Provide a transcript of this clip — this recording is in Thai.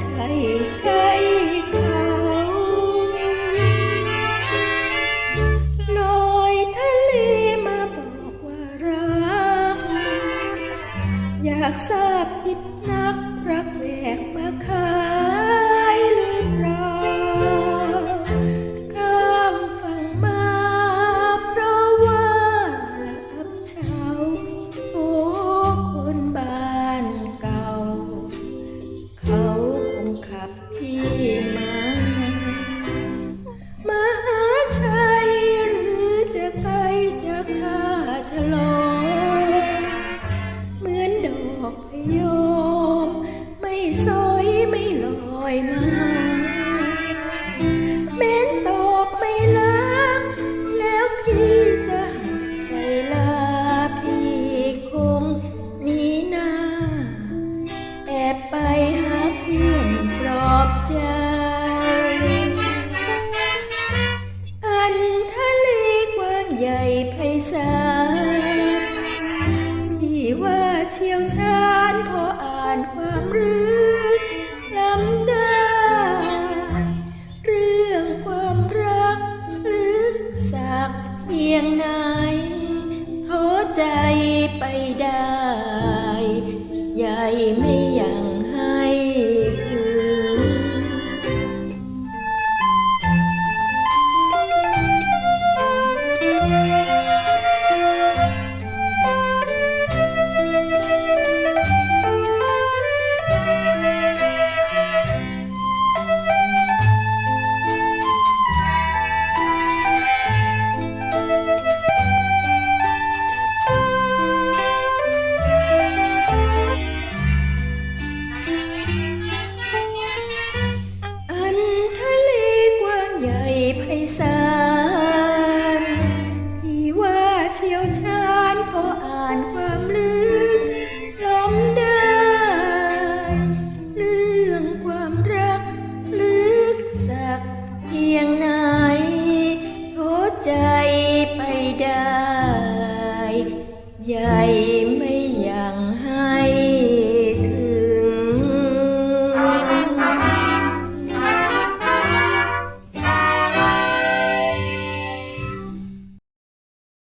ใช่ใช่เขาลอยทะเลมาบอกว่ารัก อยากทราบจิตนักรักแบกมาคาับพี่มา มหาชัยหรือจะไกลจากท่าฉลองเหมือนดอกพยอมไม่สอยไม่ลอยมา พออ่านความลึกล้ำได้ เรื่องความรักลึกสักเพียงไหนท้อใจไปได้ ใหญ่ไม่ยังให้ถึง เชี่ยวชาญพออ่านความลึก